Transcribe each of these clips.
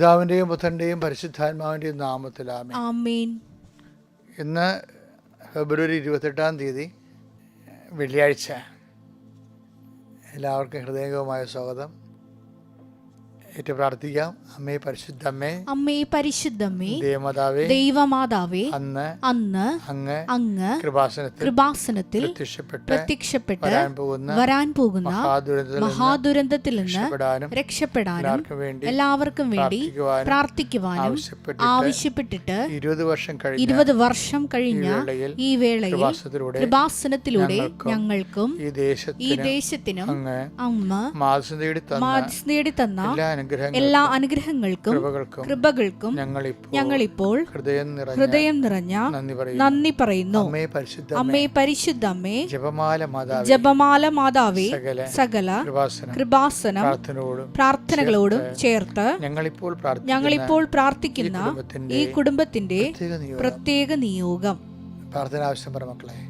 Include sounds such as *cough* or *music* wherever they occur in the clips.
പിതാവിന്റെയും പുത്രന്റെയും പരിശുദ്ധാത്മാവിന്റെയും നാമത്തിലാമേ ആമേൻ. ഇന്ന് ഫെബ്രുവരി ഇരുപത്തെട്ടാം തീയതി വെള്ളിയാഴ്ച. എല്ലാവർക്കും ഹൃദയംഗമായ സ്വാഗതം. ഏറ്റു പ്രാർത്ഥിക്കാം. അമ്മേ പരിശുദ്ധ അമ്മേ പരിശുദ്ധമ്മേ ദേവമാതാവേ ദൈവമാതാവേ അന്ന് അന്ന് അങ്ങ് അങ്ങ് കൃപാസനത്തിൽ കൃപാസനത്തിൽ പ്രത്യക്ഷപ്പെട്ട് വരാൻ പോകുന്ന മഹാദുരന്തത്തിൽ നിന്ന് രക്ഷപ്പെടാനും എല്ലാവർക്കും വേണ്ടി പ്രാർത്ഥിക്കുവാനും ആവശ്യപ്പെട്ടിട്ട് ഇരുപത് വർഷം കഴിഞ്ഞ ഇരുപത് വർഷം കഴിഞ്ഞ ഈ വേളയിൽ കൃപാസനത്തിലൂടെ ഞങ്ങൾക്കും ഈ ദേശത്തിനും അമ്മ മാധ്യസ്ഥ തന്ന എല്ലാ അനുഗ്രഹങ്ങൾക്കും കൃപകൾക്കും ഞങ്ങൾ ഞങ്ങളിപ്പോൾ ഹൃദയം നിറഞ്ഞ നന്ദി പറയുന്നു. അമ്മേ പരിശുദ്ധ അമ്മേ. ജപമാല മാതാവ്. ജപമാല മാതാവേ. സകല കൃപാസനം. പ്രാർത്ഥനകളോടും ചേർത്ത് ഞങ്ങളിപ്പോൾ പ്രാർത്ഥിക്കുന്ന ഈ കുടുംബത്തിന്റെ പ്രത്യേക നിയോഗം. പ്രത്യേക നിയോഗം. പ്രാർത്ഥന ആവശ്യം പറ മക്കളെ.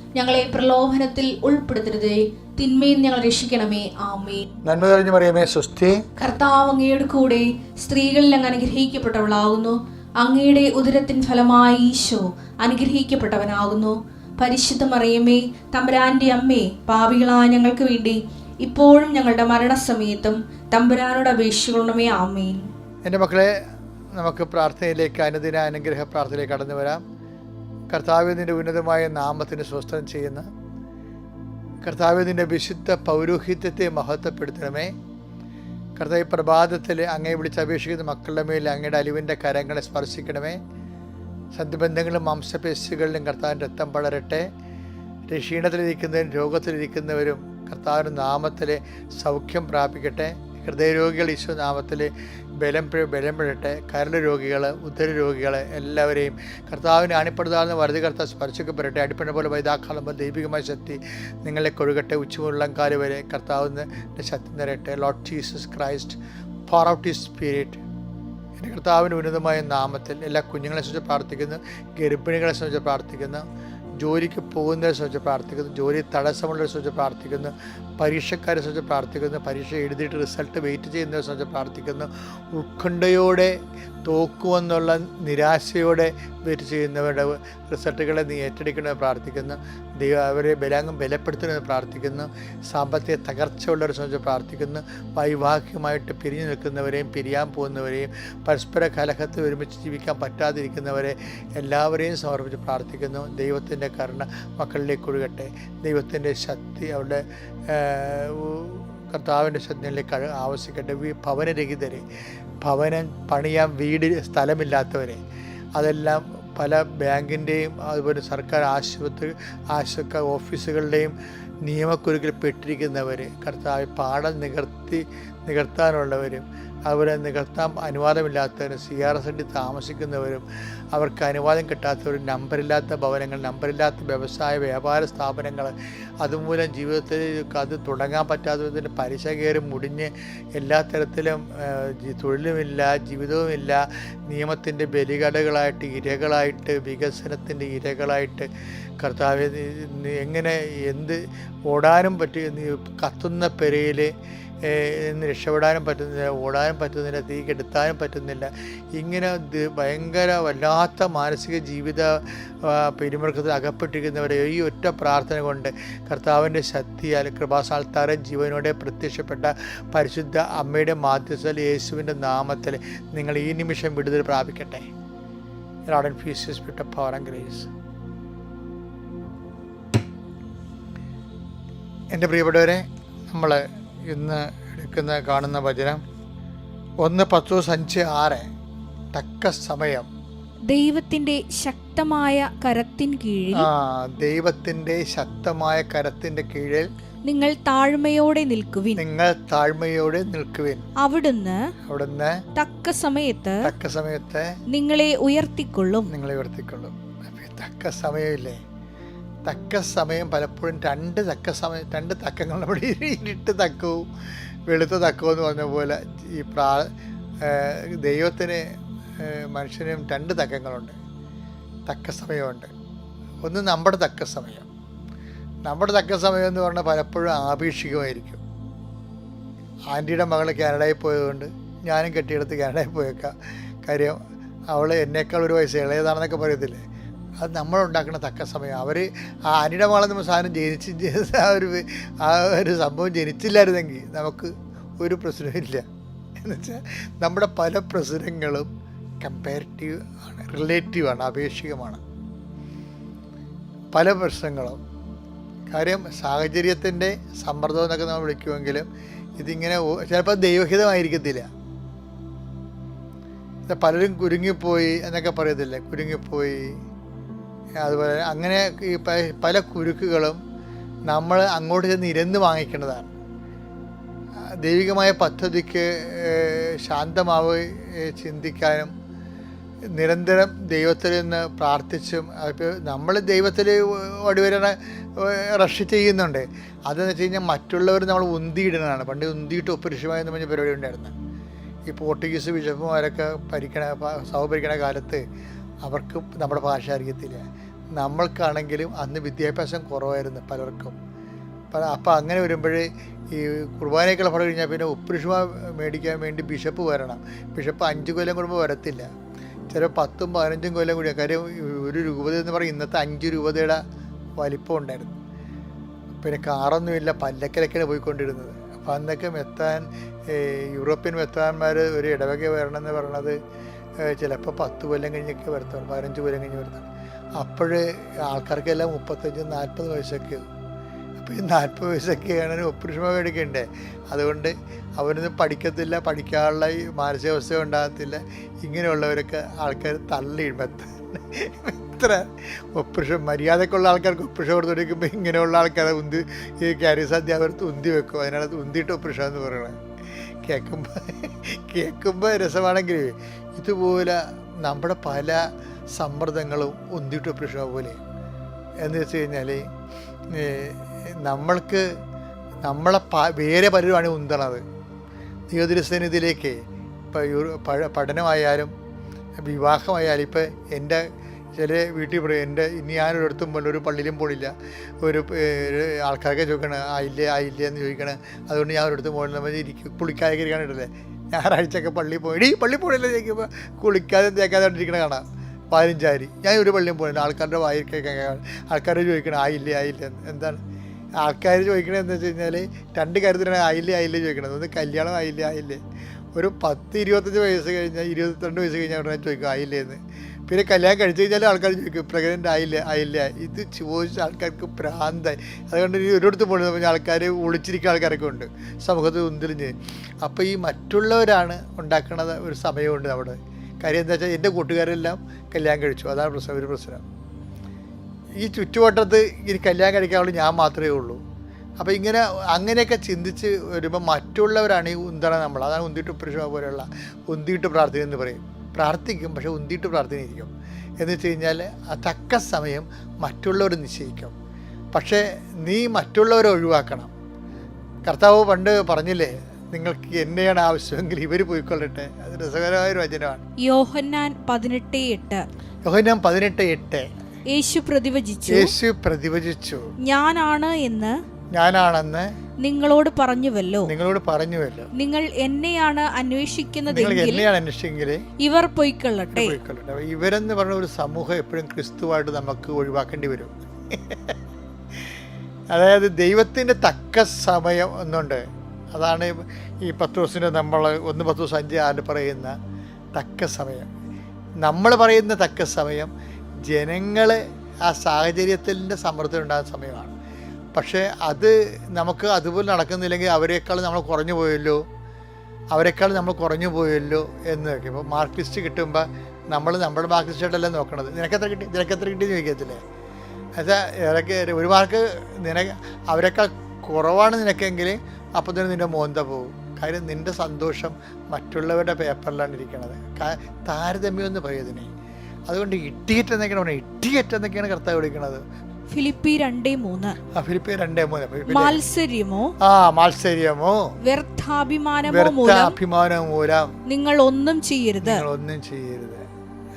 ഞങ്ങളെ പ്രലോഭനത്തിൽ ഉൾപ്പെടുത്തരുതേ. തിന്മയിൽ ഞങ്ങൾ രക്ഷിക്കണമേ. ആമേ നന്മ കഴിഞ്ഞു പറയുമേ സുസ്ഥി കർത്താവ് അങ്ങയുടെ കൂടെ സ്ത്രീകളിൽ അങ്ങ് അനുഗ്രഹിക്കപ്പെട്ടവളാകുന്നു. അങ്ങയുടെ ഉദരത്തിൻ ഫലമായി ഈശോ അനുഗ്രഹിക്കപ്പെട്ടവനാകുന്നു. പരിശുദ്ധ മറിയമേ തമ്പുരാന്റെ അമ്മേ പാപികളായ ഞങ്ങൾക്ക് വേണ്ടി ഇപ്പോഴും ഞങ്ങളുടെ മരണസമയത്തും തമ്പുരാനോട് അപേക്ഷിക്കണമേ. ആമേൻ. എന്റെ മക്കളെ നമുക്ക് പ്രാർത്ഥനയിലേക്ക് അനുദിന അനുഗ്രഹ പ്രാർത്ഥനയിലേക്ക് കടന്നു വരാം. കർത്താവിന്റെ ഉന്നതമായ നാമത്തിന് സ്വസ്ഥം ചെയ്യുന്ന കർത്താവിന്റെ വിശുദ്ധ പൗരോഹിത്യത്തെ മഹത്വപ്പെടുത്തണമേ. കർത്താവ് പ്രഭാതത്തിൽ അങ്ങേ വിളിച്ച് അപേക്ഷിക്കുന്ന മക്കളുടെ മേൽ അങ്ങയുടെ അലിവിന്റെ കരങ്ങളെ സ്പർശിക്കണമേ. സന്ധിബന്ധങ്ങളും മാംസപേശികളിലും കർത്താവിന്റെ രക്തം പടരട്ടെ. ക്ഷീണത്തിലിരിക്കുന്നവരും രോഗത്തിലിരിക്കുന്നവരും കർത്താവിന്റെ നാമത്തിൽ സൗഖ്യം പ്രാപിക്കട്ടെ. ഹൃദയരോഗികൾ ഈശോ നാമത്തിൽ ബലം ബലം പെടട്ടെ. കരൾ രോഗികൾ ഉദര രോഗികൾ എല്ലാവരെയും കർത്താവിനെ അണിപ്പെടുത്താവുന്ന വറുതി കർത്താവ് സ്പർശിക്കപ്പെടട്ടെ അടിപ്പണ പോലെ വൈതാക്കാലം പോലെ ദൈവികമായ ശക്തി നിങ്ങളെ കൊഴുകട്ടെ ഉച്ചമുള്ളംകാൽ വരെ കർത്താവിന് ശക്തി നിറയട്ടെ. Lord Jesus Christ pour out ഈ സ്പിരിറ്റ് എന്റെ കർത്താവിന്റെ ഉന്നതമായ നാമത്തിൽ എല്ലാ കുഞ്ഞുങ്ങളെ സംബന്ധിച്ച് പ്രാർത്ഥിക്കുന്നു. ഗർഭിണികളെ സംബന്ധിച്ച് പ്രാർത്ഥിക്കുന്നു. ജോലിക്ക് പോകുന്നതിനെ സംബന്ധിച്ച് പ്രാർത്ഥിക്കുന്നു ജോലി തടസ്സമുള്ളവരെ സംബന്ധിച്ച് പ്രാർത്ഥിക്കുന്നു പരീക്ഷക്കാരെ സംബന്ധിച്ച് പ്രാർത്ഥിക്കുന്നു പരീക്ഷ എഴുതിയിട്ട് റിസൾട്ട് വെയിറ്റ് ചെയ്യുന്നവരെ സംബന്ധിച്ച് പ്രാർത്ഥിക്കുന്നു ഉത്കണ്ഠയോടെ തോക്കുമെന്നുള്ള നിരാശയോടെ വെയിറ്റ് ചെയ്യുന്നവരുടെ റിസൾട്ടുകളെ നീ ഏറ്റെടുക്കണമെന്ന് പ്രാർത്ഥിക്കുന്നു ദൈവം അവരെ ബലാംഗം ബലപ്പെടുത്തണമെന്ന് പ്രാർത്ഥിക്കുന്നു സാമ്പത്തിക തകർച്ച തകർച്ചയുള്ളവരെ സംബന്ധിച്ച് പ്രാർത്ഥിക്കുന്നു വൈവാഹികമായിട്ട് പിരിഞ്ഞു നിൽക്കുന്നവരെയും പിരിയാൻ പോകുന്നവരെയും പരസ്പര കലഹത്തിൽ ഒരുമിച്ച് ജീവിക്കാൻ പറ്റാതിരിക്കുന്നവരെ എല്ലാവരെയും സമർപ്പിച്ച് പ്രാർത്ഥിക്കുന്നു ദൈവത്തിന്റെ കരുണ മക്കളിലേക്ക് ഒഴുകട്ടെ. ദൈവത്തിന്റെ ശക്തി അവരുടെ കർത്താവിന്റെ ശ്രദ്ധയിലേക്ക് ആവശ്യിക്കട്ടെ ഭവനരഹിതരെ ഭവനം പണിയാൻ വീട് സ്ഥലമില്ലാത്തവരെ അതെല്ലാം പല ബാങ്കിന്റെയും അതുപോലെ സർക്കാർ ആശുപത്രി ആശുപത്രി ഓഫീസുകളുടെയും നിയമക്കുരുക്കിൽ പെട്ടിരിക്കുന്നവർ കർത്താവ് പാഠം നികർത്തി നികർത്താനുള്ളവരും അതുപോലെ നികത്താൻ അനുവാദമില്ലാത്തവരും സി ആർ എസ് ഡി താമസിക്കുന്നവരും അവർക്ക് അനുവാദം കിട്ടാത്തവരും നമ്പറില്ലാത്ത ഭവനങ്ങൾ നമ്പറില്ലാത്ത വ്യവസായ വ്യാപാര സ്ഥാപനങ്ങൾ അതുമൂലം ജീവിതത്തിൽ അത് തുടങ്ങാൻ പറ്റാത്തതിന്റെ പലിശ കയറി മുടിഞ്ഞ് എല്ലാ തരത്തിലും തൊഴിലുമില്ല ജീവിതവുമില്ല നിയമത്തിന്റെ ബലികടകളായിട്ട് ഇരകളായിട്ട് വികസനത്തിന്റെ ഇരകളായിട്ട് കർത്താവ് എങ്ങനെ എന്ത് ഓടാനും പറ്റി കത്തുന്ന പെരയിൽ നിന്ന് രക്ഷപ്പെടാനും പറ്റുന്നില്ല ഓടാനും പറ്റുന്നില്ല തീ കെടുത്താനും പറ്റുന്നില്ല. ഇങ്ങനെ ഭയങ്കര വല്ലാത്ത മാനസിക ജീവിത പിരിമുറുക്കത്തിൽ അകപ്പെട്ടിരിക്കുന്നവരെ ഈ ഒറ്റ പ്രാർത്ഥന കൊണ്ട് കർത്താവിന്റെ ശക്തിയാൽ കൃപാസാൽത്താരൻ ജീവനോടെ പ്രത്യക്ഷപ്പെട്ട പരിശുദ്ധ അമ്മയുടെ മാധ്യസ്ഥൽ യേശുവിന്റെ നാമത്തിൽ നിങ്ങൾ ഈ നിമിഷം വിടുതൽ പ്രാപിക്കട്ടെ. ആൻഡ് ഫീസസ് വിട്ട പവർ ആൻഡ് ഗ്രേസ് എന്റെ പ്രിയപ്പെട്ടവരെ നമ്മൾ ഇന്ന് എടുക്കുന്ന കാണുന്ന വചനം ഒന്ന് പത്തു അഞ്ച് ആറ്. തക്ക സമയം. ദൈവത്തിന്റെ ശക്തമായ കരത്തിൻ കീഴിൽ ആ ദൈവത്തിന്റെ ശക്തമായ കരത്തിന്റെ കീഴിൽ നിങ്ങൾ താഴ്മയോടെ നിൽക്കുവിൻ. നിങ്ങൾ താഴ്മയോടെ നിൽക്കുവിൻ. അവിടുന്ന് അവിടുന്ന് തക്ക സമയത്ത് തക്ക സമയത്ത് നിങ്ങളെ ഉയർത്തിക്കൊള്ളും. നിങ്ങളെ ഉയർത്തിക്കൊള്ളും. തക്ക സമയമില്ലേ? തക്ക സമയം പലപ്പോഴും രണ്ട് തക്ക സമയം രണ്ട് തക്കങ്ങൾ നമ്മുടെ ഇരുട്ട് തക്കവും വെളുത്ത തക്കവും എന്ന് പറഞ്ഞ പോലെ ഈ പ്രാ ദൈവത്തിന് മനുഷ്യനും രണ്ട് തക്കങ്ങളുണ്ട്. തക്ക സമയമുണ്ട്. ഒന്ന് നമ്മുടെ തക്ക സമയം. നമ്മുടെ തക്ക സമയം എന്ന് പറഞ്ഞാൽ പലപ്പോഴും ആപേക്ഷികമായിരിക്കും. ആന്റിയുടെ മകൾ കാനഡയിൽ പോയതുകൊണ്ട് ഞാനും കെട്ടിയെടുത്ത് കാനഡയിൽ പോയേക്കാം. കാര്യം അവൾ എന്നേക്കാൾ ഒരു വയസ്സ് ഇളയതാണെന്നൊക്കെ പറയത്തില്ലേ? അത് നമ്മളുണ്ടാക്കുന്ന തക്ക സമയം. അവർ ആ ആന്റിയുടെ മകളെന്ന സാധനം ജനിച്ച് ആ ഒരു ആ ഒരു സംഭവം ജനിച്ചില്ലായിരുന്നെങ്കിൽ നമുക്ക് ഒരു പ്രശ്നമില്ല എന്നുവെച്ചാൽ നമ്മുടെ പല പ്രശ്നങ്ങളും കമ്പാരിറ്റീവ് ആണ് റിലേറ്റീവ് ആണ് അപേക്ഷികമാണ് പല പ്രശ്നങ്ങളും. കാര്യം സാഹചര്യത്തിന്റെ സമ്മർദ്ദം എന്നൊക്കെ നമ്മൾ വിളിക്കുമെങ്കിലും ഇതിങ്ങനെ ചിലപ്പോൾ ദൈവഹിതമായിരിക്കത്തില്ല. പലരും കുരുങ്ങിപ്പോയി എന്നൊക്കെ പറയത്തില്ലേ? കുരുങ്ങിപ്പോയി അതുപോലെ അങ്ങനെ ഈ പല കുരുക്കുകളും നമ്മൾ അങ്ങോട്ട് ചെന്ന് ഇരന്ന് വാങ്ങിക്കേണ്ടതാണ്. ദൈവികമായ പദ്ധതിക്ക് ശാന്തമാവുക ചിന്തിക്കാനും നിരന്തരം ദൈവത്തിൽ നിന്ന് പ്രാർത്ഥിച്ചും നമ്മൾ ദൈവത്തിൽ വടിവരണ റഷ് ചെയ്യുന്നുണ്ട്. അതെന്ന് വെച്ച് കഴിഞ്ഞാൽ മറ്റുള്ളവർ നമ്മൾ ഉന്തിയിടുന്നതാണ്. പണ്ട് ഉന്തിയിട്ട് ഒപ്പരിഷമായി എന്ന് പറഞ്ഞ പരിപാടി ഉണ്ടായിരുന്നു ഈ പോർട്ടുഗീസ് ബിഷപ്പുമാരൊക്കെ ഭരിക്കണ പ- സഭ ഭരിക്കണ കാലത്ത് അവർക്ക് നമ്മുടെ ഭാഷ അറിയത്തില്ല. നമ്മൾക്കാണെങ്കിലും അന്ന് വിദ്യാഭ്യാസം കുറവായിരുന്നു പലർക്കും. പല അപ്പം അങ്ങനെ വരുമ്പോൾ ഈ കുർബാനയൊക്കെ ഫലം കഴിഞ്ഞാൽ പിന്നെ ഉപ്പുരുഷമ മേടിക്കാൻ വേണ്ടി ബിഷപ്പ് വരണം. ബിഷപ്പ് അഞ്ച് കൊല്ലം കൂടുമ്പോൾ വരത്തില്ല. ചില പത്തും പതിനഞ്ചും കൊല്ലം കൂടി കാര്യം ഒരു രൂപത എന്ന് പറയും ഇന്നത്തെ അഞ്ച് രൂപതയുടെ വലിപ്പം ഉണ്ടായിരുന്നു. പിന്നെ കാറൊന്നുമില്ല പല്ലക്കലൊക്കെയാണ് പോയിക്കൊണ്ടിരുന്നത്. അപ്പം അന്നൊക്കെ മെത്താൻ യൂറോപ്യൻ മെത്താന്മാർ ഒരു ഇടവക വരണമെന്ന് പറയണത് ചിലപ്പോൾ പത്ത് കൊല്ലം കഴിഞ്ഞൊക്കെ വരുത്തുള്ളൂ പതിനഞ്ച് കൊല്ലം കഴിഞ്ഞ് വരുത്താണ് അപ്പോൾ ആൾക്കാർക്കെല്ലാം മുപ്പത്തഞ്ച് നാൽപ്പത് വയസ്സൊക്കെ അപ്പോൾ ഈ നാൽപ്പത് വയസ്സൊക്കെയാണ് ഒപ്പുരുഷമ മേടിക്കണ്ടേ? അതുകൊണ്ട് അവരൊന്നും പഠിക്കത്തില്ല പഠിക്കാനുള്ള ഈ മാനസികാവസ്ഥ ഉണ്ടാകത്തില്ല. ഇങ്ങനെയുള്ളവരൊക്കെ ആൾക്കാർ തള്ളി ഇത്ര ഒപ്പുരുഷം മര്യാദക്കുള്ള ആൾക്കാർക്ക് ഒപ്പുരുഷം കൊടുത്ത് കൊടുക്കുമ്പോൾ ഇങ്ങനെയുള്ള ആൾക്കാരെ ഉന്തി ഈ ക്യാരീസ് അധ്യാപകർക്ക് ഉന്തി വെക്കും. അതിനകത്ത് ഉന്തിയിട്ട് ഒപ്പുരുഷം എന്ന് പറയണത് കേൾക്കുമ്പോൾ കേൾക്കുമ്പോൾ രസമാണെങ്കിൽ ഇതുപോലെ നമ്മുടെ പല സമ്മർദ്ദങ്ങളും ഒന്നിട്ട് പ്രശ്നം പോലെ. എന്ന് വെച്ച് കഴിഞ്ഞാൽ നമ്മൾക്ക് നമ്മളെ പ വേറെ പലരുമാണ് ഉന്തണത് ദൈവദൃസന്നിധിയിലേക്ക് ഇപ്പോൾ പഠനമായാലും വിവാഹമായാലും ഇപ്പോൾ എന്റെ ചില വീട്ടിൽ പറയും എന്റെ ഇനി ഞാനൊരിടത്തും പോലും ഒരു പള്ളിയിലും പോണില്ല. ഒരു ആൾക്കാരൊക്കെ ചോദിക്കണേ ആയില്ലേ ആയില്ലേ എന്ന് ചോദിക്കണേ. അതുകൊണ്ട് ഞാൻ ഒരിടത്തും പോകണമെന്ന് നമ്മൾ ഇരിക്കും കുളിക്കാതെ ഇരിക്കാനിട്ടല്ലേ ഞായറാഴ്ചയൊക്കെ പള്ളി പോയി. പള്ളി പോണില്ല ചോദിക്കുമ്പോൾ കുളിക്കാതെ തേക്കാതെ ഇരിക്കണ കാണാം. പതിനഞ്ചാരി ഞാൻ ഒരു പള്ളിയും പോയില്ല ആൾക്കാരുടെ വായിൽ കേൾക്കാൻ ആൾക്കാർ ചോദിക്കണം ആയില്ലേ ആയില്ലേ എന്താണ്? ആൾക്കാർ ചോദിക്കണത് എന്താ വെച്ച് കഴിഞ്ഞാൽ രണ്ട് കാര്യത്തിലാണ് ആയില്ലേ ആയില്ലേ ചോദിക്കണത്. ഒന്ന് കല്യാണം ആയില്ലേ ആയില്ലേ ഒരു പത്ത് ഇരുപത്തഞ്ച് വയസ്സ് കഴിഞ്ഞാൽ ഇരുപത്തിരണ്ട് വയസ്സ് കഴിഞ്ഞാൽ ഉടനെ ചോദിക്കും ആയില്ലേന്ന് പിന്നെ കല്യാണം കഴിച്ചു കഴിഞ്ഞാൽ ആൾക്കാർ ചോദിക്കും പ്രഗ്നന്റ് ആയില്ല? ആയില്ല. ഇത് ചോദിച്ച ആൾക്കാർക്ക് പ്രാന്തായി. അതുകൊണ്ട് ഇനി ഒരിടത്ത് പോകുന്ന ആൾക്കാർ ഒളിച്ചിരിക്കുന്ന ആൾക്കാരൊക്കെ ഉണ്ട്. സമൂഹത്തിൽ ഉന്തിരിഞ്ഞ് അപ്പോൾ ഈ മറ്റുള്ളവരാണ് ഉണ്ടാക്കുന്നത് ഒരു സമയമുണ്ട് അവിടെ. കാര്യം എന്താ വെച്ചാൽ എന്റെ കൂട്ടുകാരെല്ലാം കല്യാണം കഴിച്ചു. അതാണ് പ്രശ്നം ഒരു പ്രശ്നം. ഈ ചുറ്റുവട്ടത്ത് ഇനി കല്യാണം കഴിക്കാനുള്ള ഞാൻ മാത്രമേ ഉള്ളൂ. അപ്പോൾ ഇങ്ങനെ അങ്ങനെയൊക്കെ ചിന്തിച്ച് വരുമ്പോൾ മറ്റുള്ളവരാണ് ഈ ഉന്തണ നമ്മൾ അതാണ് ഉന്തിട്ട് പുരുഷ പോലെയുള്ള ഉന്തിയിട്ട് പ്രാർത്ഥന എന്ന് പറയും. പ്രാർത്ഥിക്കും പക്ഷെ ഉന്തിയിട്ട് പ്രാർത്ഥനയിരിക്കും എന്ന് വെച്ച് കഴിഞ്ഞാൽ ആ തക്ക സമയം മറ്റുള്ളവർ നിശ്ചയിക്കും. പക്ഷേ നീ മറ്റുള്ളവരെ ഒഴിവാക്കണം. കർത്താവ് പണ്ട് പറഞ്ഞില്ലേ നിങ്ങൾക്ക് എന്നെയാണ് ആവശ്യമെങ്കിൽ ഇവർ പോയിക്കൊള്ളട്ടെ. അത് രസകരമായ ഒരു വചനമാണ്. യോഹന്നാൻ പതിനെട്ട് എട്ട്. യോഹന്നാൻ പതിനെട്ട് എട്ട്. യേശു പ്രതിവചിച്ചു. യേശു പ്രതിവചിച്ചു. ഞാനാണ് എന്ന് ഞാനാണെന്ന് നിങ്ങളോട് പറഞ്ഞുവല്ലോ. നിങ്ങളോട് പറഞ്ഞുവല്ലോ. നിങ്ങൾ എന്നെയാണ് അന്വേഷിക്കുന്നത് എന്നെയാണ് അന്വേഷിക്കുന്നത് ഇവർ പൊയ്ക്കൊള്ളട്ടെ. ഇവരെന്ന് പറഞ്ഞ ഒരു സമൂഹം എപ്പോഴും ക്രിസ്തുവായിട്ട് നമുക്ക് ഒഴിവാക്കേണ്ടി വരും. *laughs* അതായത് ദൈവത്തിന്റെ തക്ക സമയം ഒന്നുണ്ട് അതാണ് ഈ പത്ത് ദിവസത്തിന് നമ്മൾ ഒന്ന് പത്ത് ദിവസം അഞ്ച് ആറ് പറയുന്ന തക്ക സമയം. നമ്മൾ പറയുന്ന തക്ക സമയം ജനങ്ങൾ ആ സാഹചര്യത്തിന്റെ സമ്മർദ്ദം ഉണ്ടാകുന്ന സമയമാണ്. പക്ഷേ അത് നമുക്ക് അതുപോലെ നടക്കുന്നില്ലെങ്കിൽ അവരെക്കാൾ നമ്മൾ കുറഞ്ഞു പോയല്ലോ. അവരെക്കാൾ നമ്മൾ കുറഞ്ഞു പോയല്ലോ എന്ന് നോക്കി ഇപ്പോൾ മാർക്ക് ലിസ്റ്റ് കിട്ടുമ്പോൾ നമ്മൾ നമ്മുടെ മാർക്ക് ലിസ്റ്റായിട്ടല്ല നോക്കണത്? നിനക്കെത്ര കിട്ടി? നിനക്കെത്ര കിട്ടി എന്ന് ചോദിക്കത്തില്ലേ? എന്നുവെച്ചാൽ ഒരു മാർക്ക് നിനക്ക് അവരെക്കാൾ കുറവാണ് നിനക്കെങ്കിൽ അപ്പോൾ തന്നെ നിന്റെ മോന്ത പോകും കാര്യം നിന്റെ സന്തോഷം മറ്റുള്ളവരുടെ പേപ്പറിലാണ് ഇരിക്കണത്. കാ- താരതമ്യം എന്ന് പറയുന്നതിനെ അതുകൊണ്ട് ഇട്ടിയറ്റ് എന്നൊക്കെയാണ് പറയുന്നത് ഇട്ടിയറ്റ് എന്നൊക്കെയാണ് കർത്താവ് വിളിക്കണത്. ഫിലിപ്പി രണ്ടേ മൂന്ന്. ഫിലിപ്പി രണ്ടേ മൂന്ന്. മാത്സര്യമോ? ആ മാത്സര്യമോ? വ്യർത്ഥാഭിമാനമോ വ്യർത്ഥ മൂലം? നിങ്ങൾ ഒന്നും ചെയ്യരുത്. ഒന്നും ചെയ്യരുത്.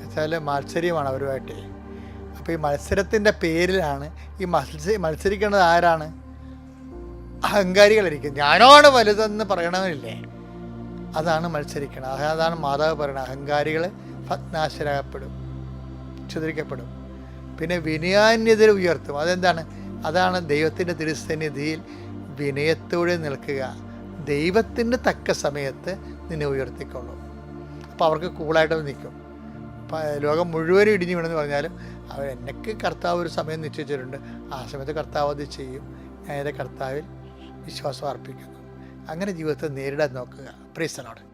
വെച്ചാൽ മത്സര്യമാണ് അവരുമായിട്ട്. അപ്പോൾ ഈ മത്സരത്തിന്റെ പേരിലാണ് ഈ മത്സ മത്സരിക്കുന്നത് ആരാണ്? അഹങ്കാരികളായിരിക്കും. ഞാനോട് വലുതെന്ന് പറയണമില്ലേ അതാണ് മത്സരിക്കണം. അതാണ് മാതാവ് പറയുന്നത് അഹങ്കാരികൾ ഭഗ്നാശരാകപ്പെടും ചിതറിക്കപ്പെടും. പിന്നെ വിനയാന്യതരെ ഉയർത്തും. അതെന്താണ്? അതാണ് ദൈവത്തിന്റെ തിരുസന്നിധിയിൽ വിനയത്തോടെ നിൽക്കുക. ദൈവത്തിന് തക്ക സമയത്ത് നിന്നെ ഉയർത്തിക്കൊള്ളും. അപ്പോൾ അവർക്ക് കൂളായിട്ട് നിൽക്കും. ലോകം മുഴുവനും ഇടിഞ്ഞു വീണെന്ന് പറഞ്ഞാലും അവർ എന്നൊക്കെ കർത്താവ് ഒരു സമയം നിശ്ചയിച്ചിട്ടുണ്ട്. ആ സമയത്ത് കർത്താവ് അത് ചെയ്യും. ഞാൻ എന്റെ കർത്താവിൽ വിശ്വാസം അർപ്പിക്കുന്നു. അങ്ങനെ ജീവിതത്തെ നേരിടാൻ നോക്കുക. പ്രീസനോട്